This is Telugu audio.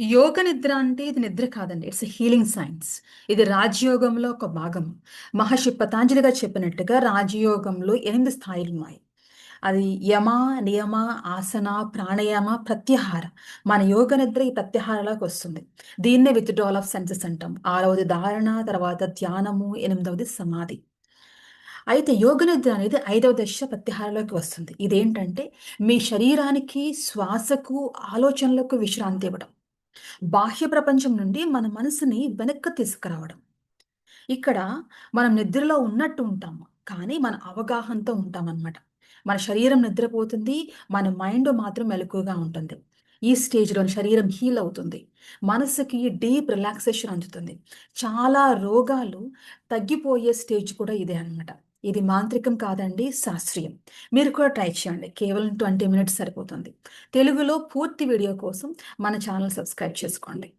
యోగ నిద్ర అంటే ఇది నిద్ర కాదండి. It's healing science. ఇది రాజయోగంలో ఒక భాగం. మహర్షి పతాంజలిగా చెప్పినట్టుగా రాజయోగంలో 8 స్థాయిలున్నాయి. అది యమ, నియమ, ఆసన, ప్రాణాయామ, ప్రత్యాహార. మన యోగ నిద్ర ఈ ప్రత్యాహారలోకొస్తుంది. దీన్నే విత్డ్రాల్ ఆఫ్ సెన్సెస్ అంటాం. ఆరవది ధారణ, తర్వాత ధ్యానము, ఎనిమిదవది సమాధి. అయితే యోగ నిద్ర అనేది ఐదవ దశ ప్రత్యాహారలోకి వస్తుంది. ఇదేంటంటే మీ శరీరానికి, శ్వాసకు, ఆలోచనలకు విశ్రాంతి ఇవ్వడం. బాహ్య ప్రపంచం నుండి మన మనసుని వెనక్కి తీసుకురావడం. ఇక్కడ మనం నిద్రలో ఉన్నట్టు ఉంటాము. కానీ మన అవగాహనతో ఉంటామన్నమాట మన శరీరం నిద్రపోతుంది. మన మైండ్ మాత్రం మెలకువగా ఉంటుంది. ఈ స్టేజ్‌లో శరీరం హీల్ అవుతుంది. మనసుకి డీప్ రిలాక్సేషన్ అందుతుంది. చాలా రోగాలు తగ్గిపోయే స్టేజ్ కూడా ఇదే అనమాట. ఇది మాంత్రికం కాదండి శాస్త్రీయం. మీరు కూడా ట్రై చేయండి. కేవలం 20 మినిట్స్ సరిపోతుంది. తెలుగులో పూర్తి వీడియో కోసం మన ఛానెల్ సబ్స్క్రైబ్ చేసుకోండి.